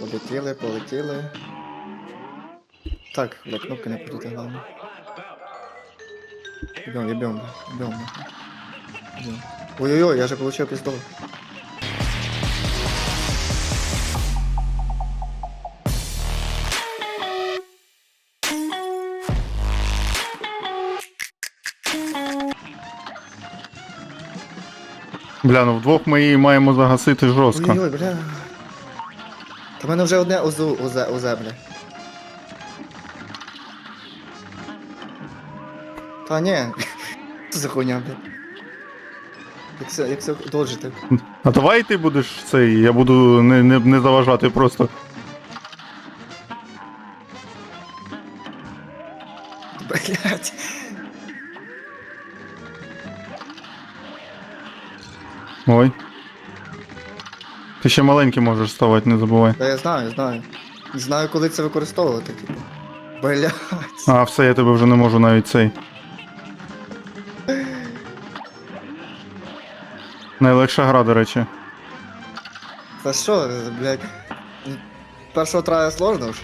Полетіли, полетіли. Так, бля, кнопки не крути, головне. Ебем, ебем. Ой-ой-ой, я же получил пиздол. Бля, ну вдвох ми її маємо загасити жорстко. Ой-ой, бля. В мене вже одне ОЗУ, у землі. Та ні. Це за хуйня? Як це, як це доджити? А давай ти будеш цей, я буду не, не, не заважати просто. Ти ще маленький можеш ставати, не забувай. Та я знаю, знаю. Знаю, коли це використовувати, типу. Блять. А, все, я тебе вже не можу навіть цей. Найлегша гра, до речі. Та що, блять. Першого трая сложно ж.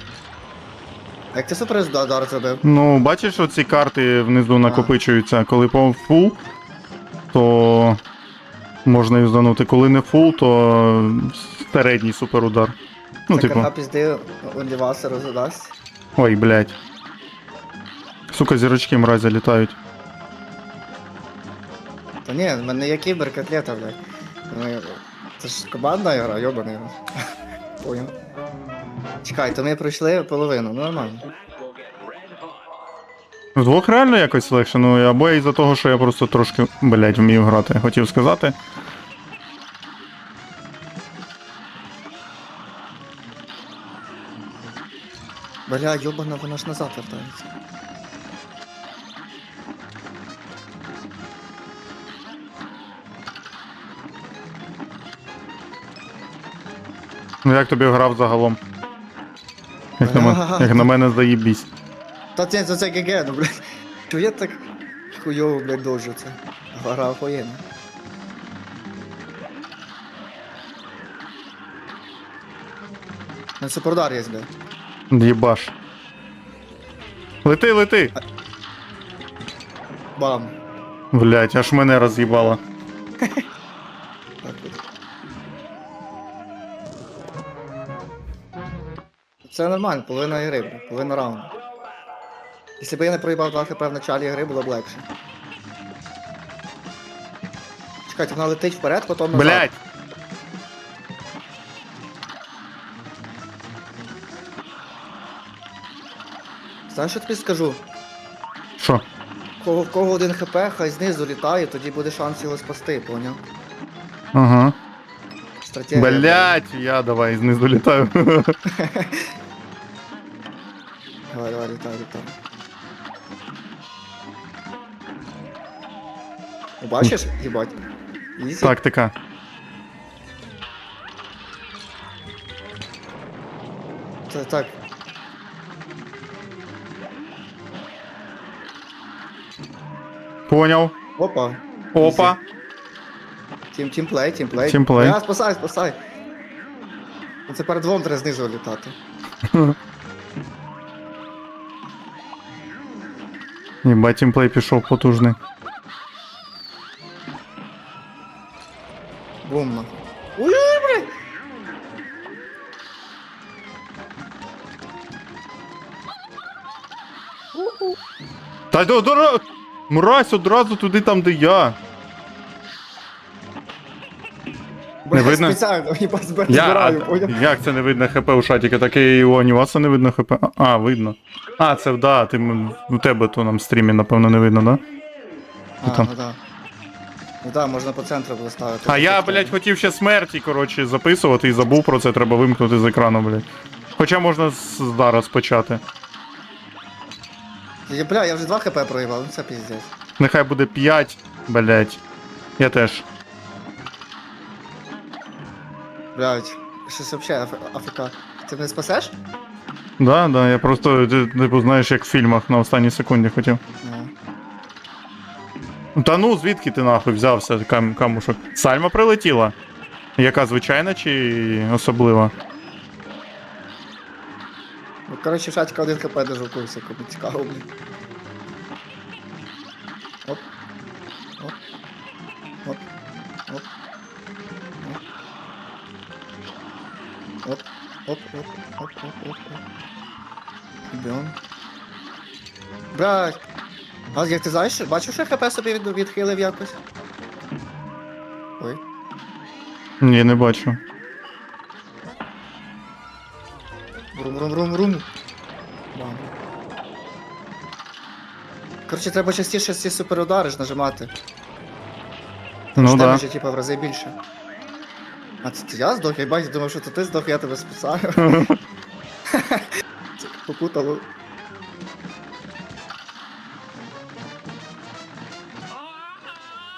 А Як ти супер удар зробив? Ну, бачиш, оці карти внизу накопичуються. Коли по фул, то можна юзанути. Коли не фул, то середній суперудар. Ну, Це типу. пізди Оліваса роздасть. Ой, блядь. Сука, зірочки мразі літають. Та ні, в мене є кіберкотлета, блядь. Ну, Це ж командна гра, йобаний. Понял. Чекай, то ми пройшли половину, ну нормально. Вдвох реально якось легше, ну або із-за того, що я просто трошки, блядь, вмію грати, хотів сказати. Бля, йобана, вона ж назад вертається. Ну як тобі грав загалом? Як на, мене, як на мене заїбісь. Та це, це, це ГГ, ну, блядь. Чого я так хуйово, блядь, доджу це? Гра охуєнна. Ну, суперудар є, блядь. Єбаш. Лети, лети! Бам. Блядь, аж мене роз'їбало. Так от. Це нормально, половина гри, бля, половина раунду. Якщо б я не проїбав 2 хп в началі гри, було б легше. Чекайте, вона летить вперед, потім назад. Блядь! Знаєш, що тобі скажу? Що? Кого, в кого один хп, хай знизу літає, тоді буде шанс його спасти, поняв? Ага. Стратегія. Блядь, я давай знизу літаю. Давай, давай, літай, літай. Бачиш, їбать? Ізі. Тактика. Так, так. Поняв. Опа. Опа. Тім, тімплей, тімплей. Тімплей. Я спасай, спасай. Ну, Це перед двом треба знизу літати. Єбать, тімплей пішов потужний. Бум. Ой, блядь! Та до, до, мразь одразу туди там, де я. Блядь, видно? спеціально, їбать, збираю, Я, а, як це не видно хп у шатіка? Таке і у Аніваса не видно хп. А, А, видно. А, це да, ти м- у тебе то нам стрімі, напевно, не видно, да? А, там. ну да. Ну да, можна по центру було ставити. А я, блядь, хотів ще смерті, коротше, записувати і забув про це, треба вимкнути з екрану, блядь. Хоча можна з- зараз почати. Я, бля, я вже 2 хп проїбав, ну це піздець. Нехай буде 5, блядь. Я теж. Блядь, щось аф- АФК. Ти мене спасеш? Да, да, я просто, ти- типу, знаєш, як в фільмах на останній секунді хотів. Ну. Та ну, звідки ти нахуй взявся, кам, камушок? Сальма прилетіла. Яка звичайна чи особлива? коротше, шатька один хп даже в курсі, кому цікаво, блін. Оп. Оп. Оп. Оп. Оп. Оп, оп, оп, оп, оп, оп. Йдем. Блядь. А як ти знаєш, бачив, що хп собі від, відхилив якось? Ой. Ні, не бачу. Врум, врум, врум, врум. Коротше, треба частіше ці суперудари ж нажимати. Ну да. Демеджі, типа, в рази більше. А це я здох, я бачу, думав, що це ти здох, я тебе спасаю. Попутало.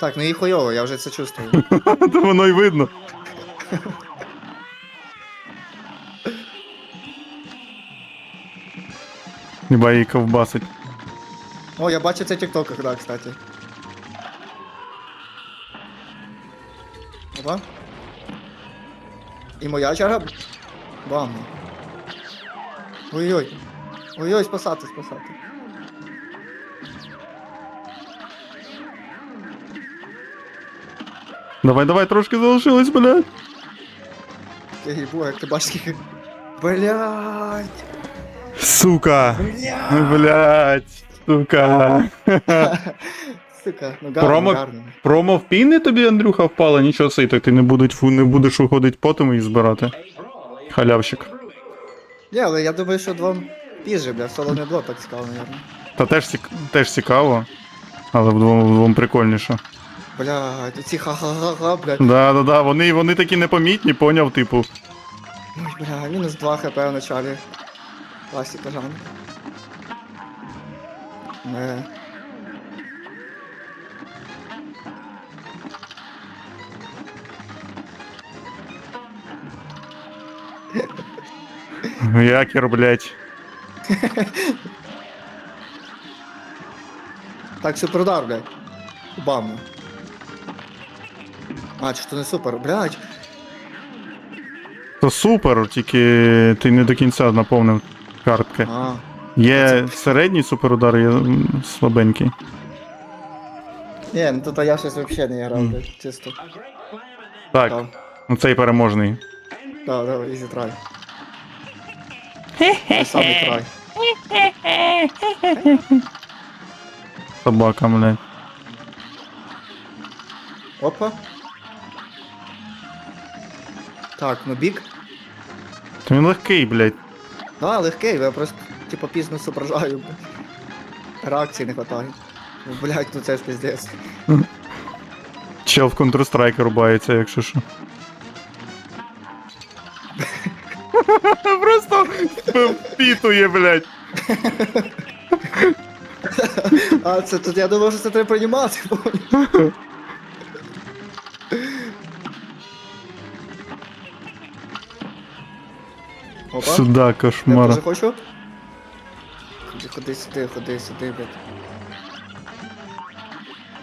Так, ну і хуйово, я вже це чувствую. Та воно й видно. Хіба її ковбасить. О, я бачу це в тіктоках, да, кстати. Опа. І моя черга. Бам. Ой-ой. Ой-ой, спасати, спасати. Давай, давай, трошки залишилось, блядь. Я їбу, як ти бачиш, скільки. Блять! Сука. Блять! Блядь, сука. Сука, ну гарно, Промо- гарно. Промо в піни тобі, Андрюха, впала, нічого сей, так ти не, будуть, фу- не будеш виходити потім і збирати. Халявщик. Ні, але я думаю, що двом пізже, бля, соло не було так цікаво, наверное. Та теж, цік... теж цікаво, але вдвом, вдвом прикольніше. Блядь, ці ха-ха-ха-ха, блядь. Да, да, да, вони, вони такі непомітні, поняв, типу. Ой, бля, мінус 2 хп в началі. Класіка жанр. Не. Якер, блядь. Так, суперудар, блядь. Бам. А, чи то не супер, блядь. То супер, тільки ти не до кінця наповнив картки. А, Є середній суперудар, є м, слабенький. ні, ну тут я щось взагалі не грав, блядь, чисто. Так, Так, ну цей переможний. да, давай, easy try. Той самий трай. Собака, блядь. Опа. Так, ну бік. Та він легкий, блядь. Да, легкий, я просто типа пізно зображаю. бо Реакції не хватає. Ну, блядь, ну це ж піздець. Чел в Counter-Strike рубається, якщо що. Просто впітує, блядь. А, це тут я думав, що це треба приймати, понял. Опа. Сюда, Я кошмар. теж хочу. Ходи, ходи сюди, ходи сюди, блядь.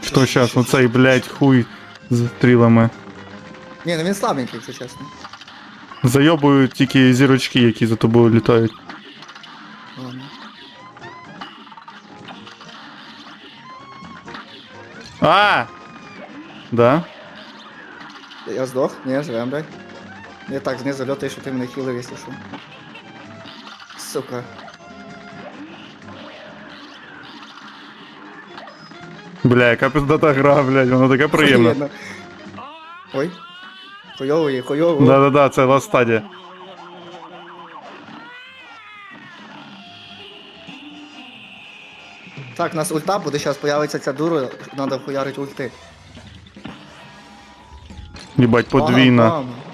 Що щас, ну цей, блядь, хуй з стрілами. Ні, ну він слабенький, якщо чесно. Зайобують тільки зірочки, які за тобою літають. Ладно. А! Да? Я здох? Ні, живем, блядь. Я так знизу льотаю, що ти мене хілив, якщо що. Сука. Бля, яка пиздата гра, блядь, вона така приємна. Охуєнно. Ой. Хуйово є, хуйово. Да-да-да, це ласт стадія. Так, у нас ульта буде, зараз появиться ця дура, треба вхуярити ульти. Їбать, подвійна. Бам, бам.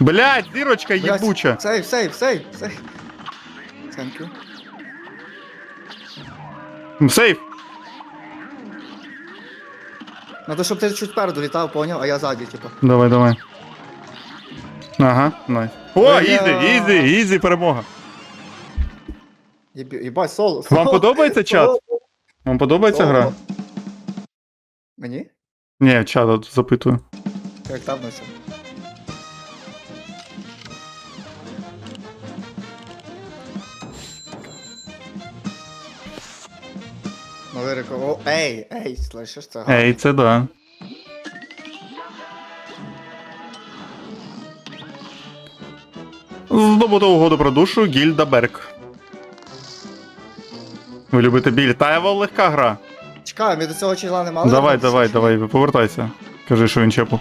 Блядь, дірочка Блядь, їбуча. Сейв, сейв, сейв, сейв. Thank you. Сейф. Надо, щоб ти чуть спереду літав, поняв, а я ззаді, типу. Давай, давай. Ага, найс. О, Бля. ізі, ізі, ізі, перемога. Єбі- Єбать, соло. Вам подобається чат? Вам подобається Соло. гра? Мені? Ні, чат от запитую. Як там на Новий рекорд. О, ей, ей, слышиш, це? Ей, це да. Здобуто угоду про душу Гільда Берг. Ви любите біль? Та Ево легка гра. Чекай, ми до цього числа не мали. Давай, давай, давай, повертайся. Кажи, що він чепу.